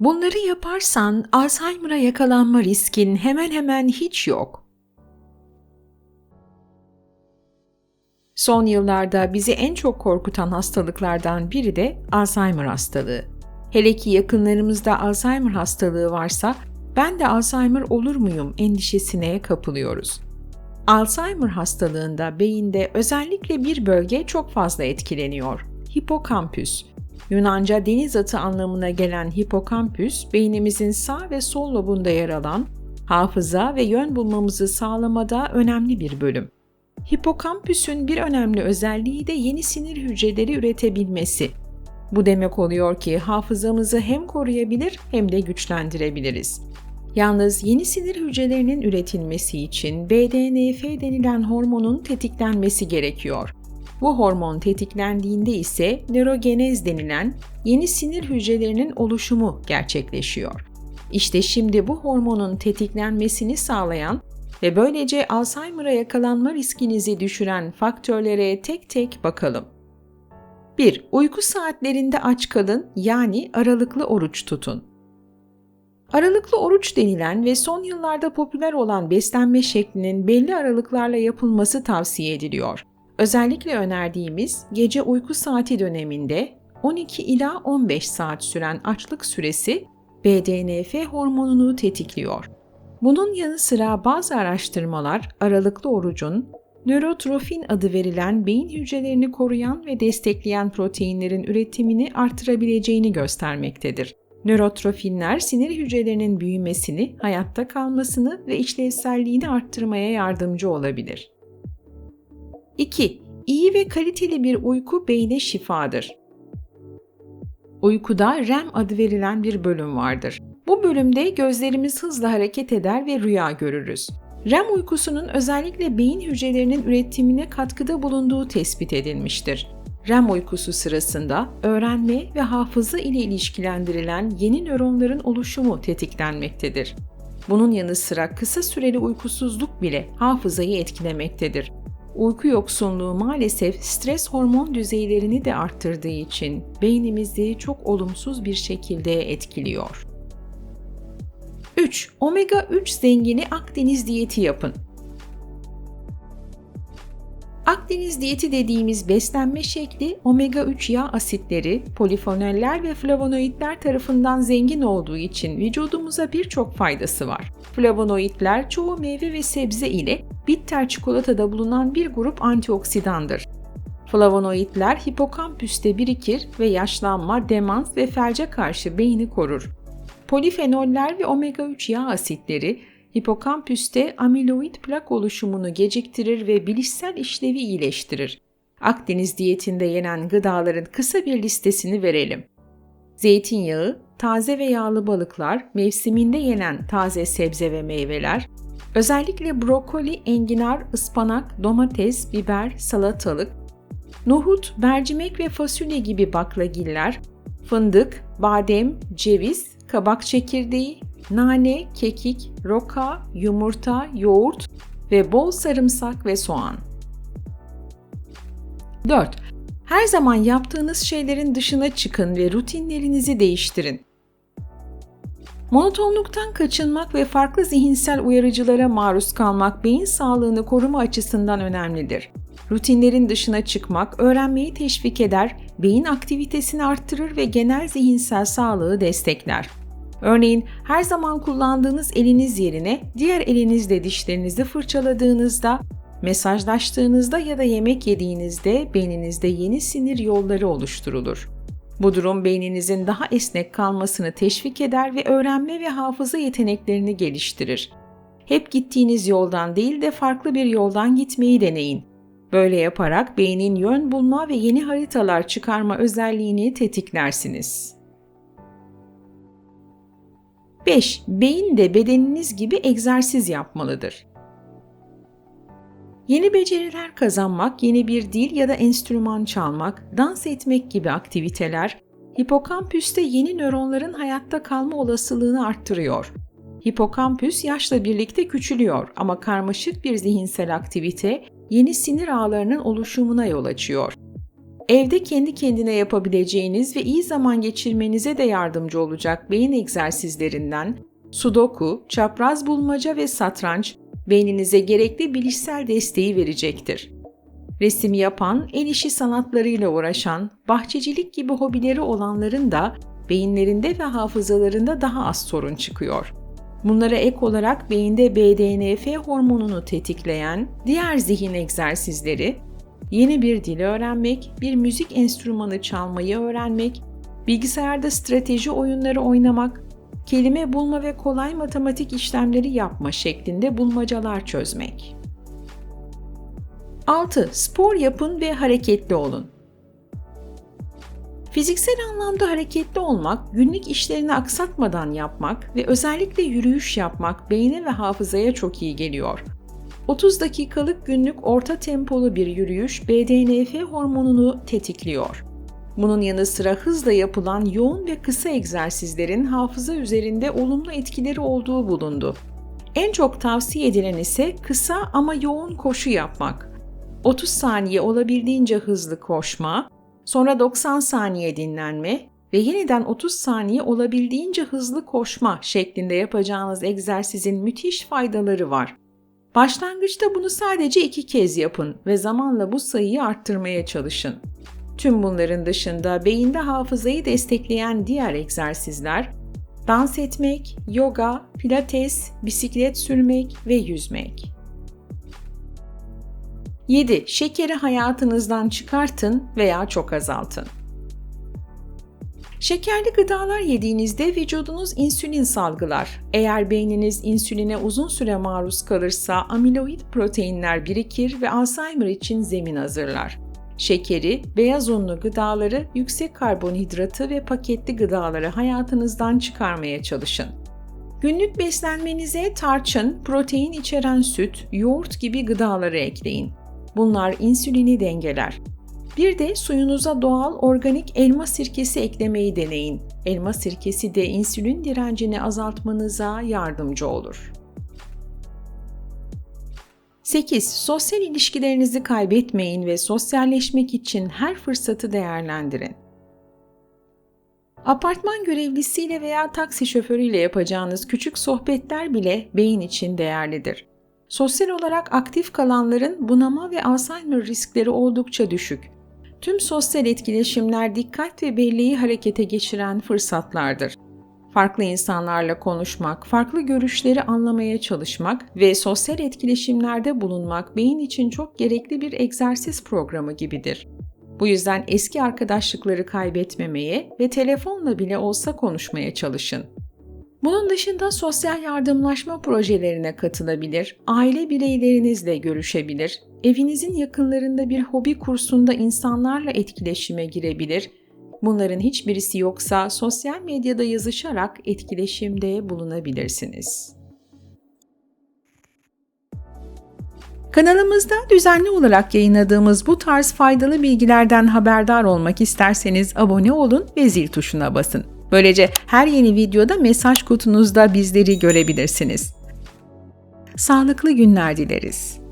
Bunları yaparsan Alzheimer'a yakalanma riskin hemen hemen hiç yok. Son yıllarda bizi en çok korkutan hastalıklardan biri de Alzheimer hastalığı. Hele ki yakınlarımızda Alzheimer hastalığı varsa ben de Alzheimer olur muyum endişesine kapılıyoruz. Alzheimer hastalığında beyinde özellikle bir bölge çok fazla etkileniyor. Hipokampüs. Yunanca deniz atı anlamına gelen hipokampüs, beynimizin sağ ve sol lobunda yer alan, hafıza ve yön bulmamızı sağlamada önemli bir bölüm. Hipokampüsün bir önemli özelliği de yeni sinir hücreleri üretebilmesi. Bu demek oluyor ki hafızamızı hem koruyabilir hem de güçlendirebiliriz. Yalnız yeni sinir hücrelerinin üretilmesi için BDNF denilen hormonun tetiklenmesi gerekiyor. Bu hormon tetiklendiğinde ise nörogenez denilen yeni sinir hücrelerinin oluşumu gerçekleşiyor. İşte şimdi bu hormonun tetiklenmesini sağlayan ve böylece Alzheimer'a yakalanma riskinizi düşüren faktörlere tek tek bakalım. 1. Uyku saatlerinde aç kalın yani aralıklı oruç tutun. Aralıklı oruç denilen ve son yıllarda popüler olan beslenme şeklinin belli aralıklarla yapılması tavsiye ediliyor. Özellikle önerdiğimiz gece uyku saati döneminde 12 ila 15 saat süren açlık süresi BDNF hormonunu tetikliyor. Bunun yanı sıra bazı araştırmalar aralıklı orucun nörotrofin adı verilen beyin hücrelerini koruyan ve destekleyen proteinlerin üretimini artırabileceğini göstermektedir. Nörotrofinler sinir hücrelerinin büyümesini, hayatta kalmasını ve işlevselliğini arttırmaya yardımcı olabilir. 2. İyi ve kaliteli bir uyku beyne şifadır. Uykuda REM adı verilen bir bölüm vardır. Bu bölümde gözlerimiz hızla hareket eder ve rüya görürüz. REM uykusunun özellikle beyin hücrelerinin üretimine katkıda bulunduğu tespit edilmiştir. REM uykusu sırasında öğrenme ve hafıza ile ilişkilendirilen yeni nöronların oluşumu tetiklenmektedir. Bunun yanı sıra kısa süreli uykusuzluk bile hafızayı etkilemektedir. Uyku yoksunluğu maalesef stres hormon düzeylerini de arttırdığı için beynimizi çok olumsuz bir şekilde etkiliyor. 3. Omega 3 zengini Akdeniz diyeti yapın. Akdeniz diyeti dediğimiz beslenme şekli omega 3 yağ asitleri, polifenoller ve flavonoidler tarafından zengin olduğu için vücudumuza birçok faydası var. Flavonoidler çoğu meyve ve sebze ile bitter çikolatada bulunan bir grup antioksidandır. Flavonoidler hipokampüste birikir ve yaşlanma, demans ve felce karşı beyni korur. Polifenoller ve omega-3 yağ asitleri hipokampüste amiloid plak oluşumunu geciktirir ve bilişsel işlevi iyileştirir. Akdeniz diyetinde yenen gıdaların kısa bir listesini verelim. Zeytinyağı, taze ve yağlı balıklar, mevsiminde yenen taze sebze ve meyveler, özellikle brokoli, enginar, ıspanak, domates, biber, salatalık, nohut, mercimek ve fasulye gibi baklagiller, fındık, badem, ceviz, kabak çekirdeği, nane, kekik, roka, yumurta, yoğurt ve bol sarımsak ve soğan. 4. Her zaman yaptığınız şeylerin dışına çıkın ve rutinlerinizi değiştirin. Monotonluktan kaçınmak ve farklı zihinsel uyarıcılara maruz kalmak beyin sağlığını koruma açısından önemlidir. Rutinlerin dışına çıkmak öğrenmeyi teşvik eder, beyin aktivitesini arttırır ve genel zihinsel sağlığı destekler. Örneğin her zaman kullandığınız eliniz yerine diğer elinizle dişlerinizi fırçaladığınızda, mesajlaştığınızda ya da yemek yediğinizde beyninizde yeni sinir yolları oluşturulur. Bu durum beyninizin daha esnek kalmasını teşvik eder ve öğrenme ve hafıza yeteneklerini geliştirir. Hep gittiğiniz yoldan değil de farklı bir yoldan gitmeyi deneyin. Böyle yaparak beynin yön bulma ve yeni haritalar çıkarma özelliğini tetiklersiniz. 5. Beyin de bedeniniz gibi egzersiz yapmalıdır. Yeni beceriler kazanmak, yeni bir dil ya da enstrüman çalmak, dans etmek gibi aktiviteler hipokampüste yeni nöronların hayatta kalma olasılığını arttırıyor. Hipokampüs yaşla birlikte küçülüyor ama karmaşık bir zihinsel aktivite yeni sinir ağlarının oluşumuna yol açıyor. Evde kendi kendine yapabileceğiniz ve iyi zaman geçirmenize de yardımcı olacak beyin egzersizlerinden sudoku, çapraz bulmaca ve satranç beyninize gerekli bilişsel desteği verecektir. Resim yapan, el işi sanatlarıyla uğraşan, bahçecilik gibi hobileri olanların da beyinlerinde ve hafızalarında daha az sorun çıkıyor. Bunlara ek olarak beyinde BDNF hormonunu tetikleyen diğer zihin egzersizleri, yeni bir dil öğrenmek, bir müzik enstrümanı çalmayı öğrenmek, bilgisayarda strateji oyunları oynamak, kelime bulma ve kolay matematik işlemleri yapma şeklinde bulmacalar çözmek. 6. Spor yapın ve hareketli olun. Fiziksel anlamda hareketli olmak, günlük işlerini aksatmadan yapmak ve özellikle yürüyüş yapmak beyne ve hafızaya çok iyi geliyor. 30 dakikalık günlük orta tempolu bir yürüyüş BDNF hormonunu tetikliyor. Bunun yanı sıra hızla yapılan yoğun ve kısa egzersizlerin hafıza üzerinde olumlu etkileri olduğu bulundu. En çok tavsiye edilen ise kısa ama yoğun koşu yapmak. 30 saniye olabildiğince hızlı koşma, sonra 90 saniye dinlenme ve yeniden 30 saniye olabildiğince hızlı koşma şeklinde yapacağınız egzersizin müthiş faydaları var. Başlangıçta bunu sadece iki kez yapın ve zamanla bu sayıyı arttırmaya çalışın. Tüm bunların dışında beyinde hafızayı destekleyen diğer egzersizler dans etmek, yoga, pilates, bisiklet sürmek ve yüzmek. 7. Şekeri hayatınızdan çıkartın veya çok azaltın. Şekerli gıdalar yediğinizde vücudunuz insülin salgılar. Eğer beyniniz insüline uzun süre maruz kalırsa amiloid proteinler birikir ve Alzheimer için zemin hazırlar. Şekeri, beyaz unlu gıdaları, yüksek karbonhidratı ve paketli gıdaları hayatınızdan çıkarmaya çalışın. Günlük beslenmenize tarçın, protein içeren süt, yoğurt gibi gıdaları ekleyin. Bunlar insülini dengeler. Bir de suyunuza doğal organik elma sirkesi eklemeyi deneyin. Elma sirkesi de insülin direncini azaltmanıza yardımcı olur. 8. Sosyal ilişkilerinizi kaybetmeyin ve sosyalleşmek için her fırsatı değerlendirin. Apartman görevlisiyle veya taksi şoförüyle yapacağınız küçük sohbetler bile beyin için değerlidir. Sosyal olarak aktif kalanların bunama ve Alzheimer riskleri oldukça düşük. Tüm sosyal etkileşimler dikkat ve belleği harekete geçiren fırsatlardır. Farklı insanlarla konuşmak, farklı görüşleri anlamaya çalışmak ve sosyal etkileşimlerde bulunmak beyin için çok gerekli bir egzersiz programı gibidir. Bu yüzden eski arkadaşlıkları kaybetmemeye ve telefonla bile olsa konuşmaya çalışın. Bunun dışında sosyal yardımlaşma projelerine katılabilir, aile bireylerinizle görüşebilir, evinizin yakınlarında bir hobi kursunda insanlarla etkileşime girebilir. Bunların hiçbirisi yoksa sosyal medyada yazışarak etkileşimde bulunabilirsiniz. Kanalımızda düzenli olarak yayınladığımız bu tarz faydalı bilgilerden haberdar olmak isterseniz abone olun ve zil tuşuna basın. Böylece her yeni videoda mesaj kutunuzda bizleri görebilirsiniz. Sağlıklı günler dileriz.